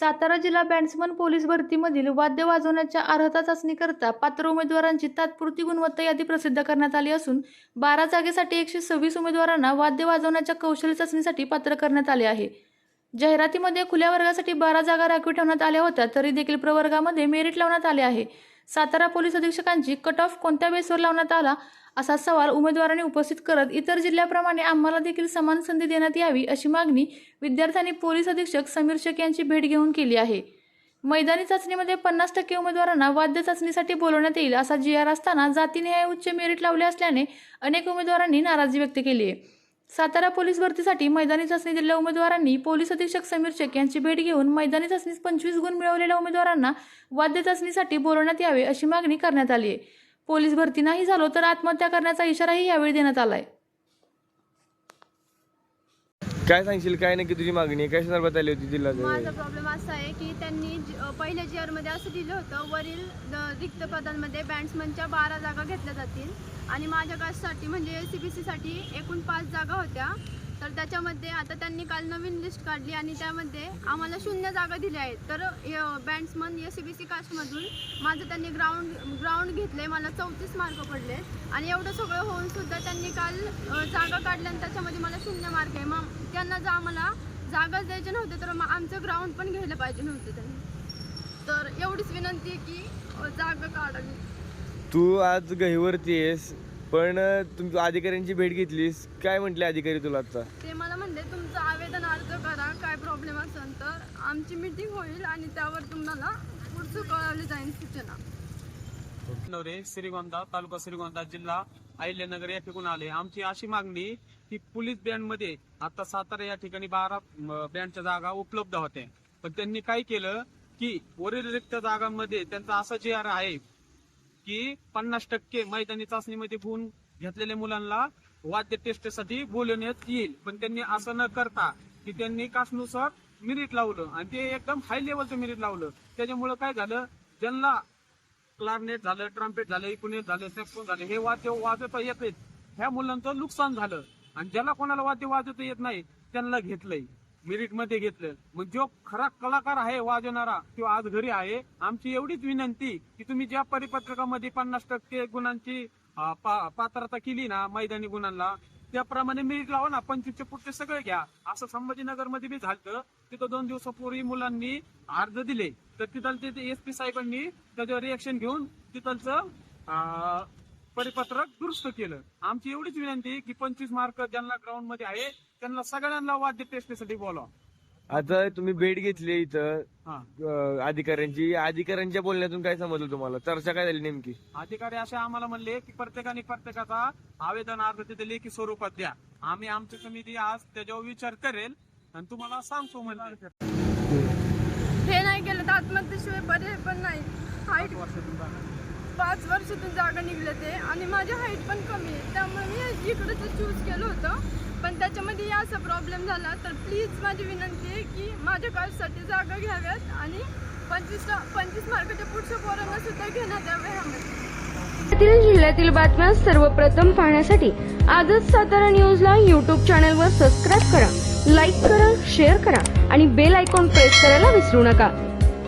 सातारा जिल्हा bandsman police भरतीमधील वाद्य वाजवण्याच्या अर्हता चाचणीकरता पात्र उमेदवारांची तात्पुरती गुणवत्ता यादी प्रसिद्ध करण्यात आली असून बारा जागेसाठी एकशे सव्वीस उमेदवारांना वाद्य वाजवण्याच्या कौशल्य चाचणीसाठी पात्र करण्यात आले आहे. जाहिरातीमध्ये खुल्या वर्गासाठी बारा जागा राखीव ठेवण्यात आल्या होत्या तरी देखील प्रवर्गामध्ये मेरिट लावण्यात आले आहे. सातारा पोलीस अधीक्षकांची कट ऑफ कोणत्या बेसवर लावण्यात आला असा सवाल उमेदवारांनी उपस्थित करत इतर जिल्ह्याप्रमाणे आम्हाला देखील समान संधी देण्यात यावी अशी मागणी विद्यार्थ्यांनी पोलीस अधीक्षक समीर शेख यांची भेट घेऊन केली आहे. मैदानी चाचणीमध्ये पन्नास टक्के उमेदवारांना वाद्य चाचणीसाठी बोलवण्यात येईल असा जी आर असताना जातीने उच्च मेरिट लावले असल्याने अनेक उमेदवारांनी नाराजी व्यक्त केली आहे. सातारा पोलीस भरतीसाठी मैदानी चाचणी दिलेल्या उमेदवारांनी पोलीस अधीक्षक समीर शेख यांची भेट घेऊन मैदानी चाचणीत पंचवीस गुण मिळवलेल्या उमेदवारांना वाद्य चाचणीसाठी बोलवण्यात यावे अशी मागणी करण्यात आली आहे. पोलीस भरती नाही झालो तर आत्महत्या करण्याचा इशाराही यावेळी देण्यात आला आहे. काय सांगशील? काय नक्की तुझी मागणी आहे? काय संदर्भात आली होती जिल्हा माझा प्रॉब्लेम असा आहे की त्यांनी ज- अ, पहिल्या जिअरमध्ये असं दिलं होतं वरील द- रिक्त पदांमध्ये बॅट्समनच्या बारा जागा घेतल्या जातील. आणि माझ्या कास्टसाठी म्हणजे एस सी बी सीसाठी एकूण पाच जागा होत्या. तर त्याच्यामध्ये आता त्यांनी काल नवीन लिस्ट काढली आणि त्यामध्ये आम्हाला शून्य जागा दिल्या आहेत. तर bandsman S C B C कास्टमधून माझं त्यांनी ग्राउंड ग्राउंड घेतलं आहे मला चौतीस मार्क पडले आणि एवढं सगळं होऊन सुद्धा त्यांनी काल जागा काढल्या आणि त्याच्यामध्ये मला शून्य मार्क आहे. मग त्यांना जर आम्हाला जागाच द्यायचे नव्हते तर मग आमचं ग्राउंड पण घ्यायला पाहिजे नव्हते त्यांनी. तर एवढीच विनंती आहे की जागा काढावी तू आज गहीवरती आहेस. पण तुम्ही अधिकाऱ्यांची भेट घेतलीस. काय म्हटले अधिकारी तुला आता? ते मला म्हणले तुमचं आवेदन अर्ज करा काय प्रॉब्लेम असेल तर आमची मीटिंग होईल आणि त्यावर तुम्हाला पुढचं कळवली जाईल सूचना. नवरे श्रीगोंदा तालुका श्रीगोंदा जिल्हा अहिल्यानगर या ठिकाणी आले. आमची अशी मागणी की पोलीस बँडमध्ये आता सातारा या ठिकाणी बारा बँडच्या जागा उपलब्ध होत्या. पण त्यांनी काय केलं की वरील रिक्त जागांमध्ये त्यांचा असा जे आर आहे की पन्नास टक्के मैदानी चाचणीमध्ये गुण घेतलेल्या मुलांना वाद्य टेस्टसाठी बोलवण्यात येईल. पण त्यांनी असं न करता की त्यांनी कास्टनुसार मिरिट लावलं. आणि ते एकदम हाय लेवलचं मिरिट लावलं. त्याच्यामुळे काय झालं? ज्यांना क्लारनेट झालं ट्रम्पेट झालं इकुनेट झालं सेक्सोन झालं हे वाद्य वाजवता येत ह्या मुलांचं नुकसान झालं. आणि ज्याला कोणाला वाद्य वाजवता येत नाही त्यांना घेतलंय. मध्ये घेतलं. मग जो खरा कलाकार आहे वाजवणारा तो आज घरी आहे. आमची एवढीच विनंती की तुम्ही ज्या परिपत्रकामध्ये पन्नास टक्के गुणांची पात्रता केली ना मैदानी गुणांना त्याप्रमाणे मेरिट लावा ना पंचवीसचे पुढचे सगळे घ्या. असं संभाजीनगरमध्ये बी झालं तिथं दोन दिवसापूर्वी मुलांनी अर्ज दिले. तर तिथं एस पी साहेबांनी त्याच्यावर रिएक्शन घेऊन तिथलचं अं, परिपत्रक दुरुस्त केलं. आमची एवढीच विनंती आहे की पंचवीस मार्क ज्यांना ग्राउंडमध्ये आहे त्यांना सगळ्यांना वाद्य टेस्टसाठी बोलावा. आता तुम्ही भेट घेतली इथं हा. अं, अधिकाऱ्यांची. अधिकाऱ्यांच्या बोलण्यातून काय समजलं तुम्हाला? चर्चा काय झाली नेमकी? अधिकारी असे आम्हाला म्हणले की प्रत्येकाने प्रत्येकाचा आवेदन अर्ज तिथे लेखी स्वरूपात द्या. आम्ही आमची समिती आज त्याच्यावर विचार करेल आणि तुम्हाला सांगतो म्हणजे. हे नाही केलं तर आत्महत्येशिवाय पर्याय पण नाही. हाईट पाच वर्षातून जागा निघलं ते आणि माझी हाईट पण कमी आहे. त्यामुळे मी इकडंच चूज केलं होतं. पण त्याच्यामध्ये असा प्रॉब्लेम झाला तर प्लीज माझी विनंती आहे की माझ्या कास्टसाठी जागा घ्याव्यात आणि पंचवीस पंचवीस मार्काच्या पुढच्या पोरांना सुद्धा घेण्यात यावं ह्यामध्ये. जिल्ह्यातील बातम्या सर्वप्रथम पाहण्यासाठी आजच सातारा न्यूजला यूट्यूब चॅनलवर सबस्क्राईब करा लाईक करा शेअर करा आणि बेल आयकॉन प्रेस करायला विसरू नका.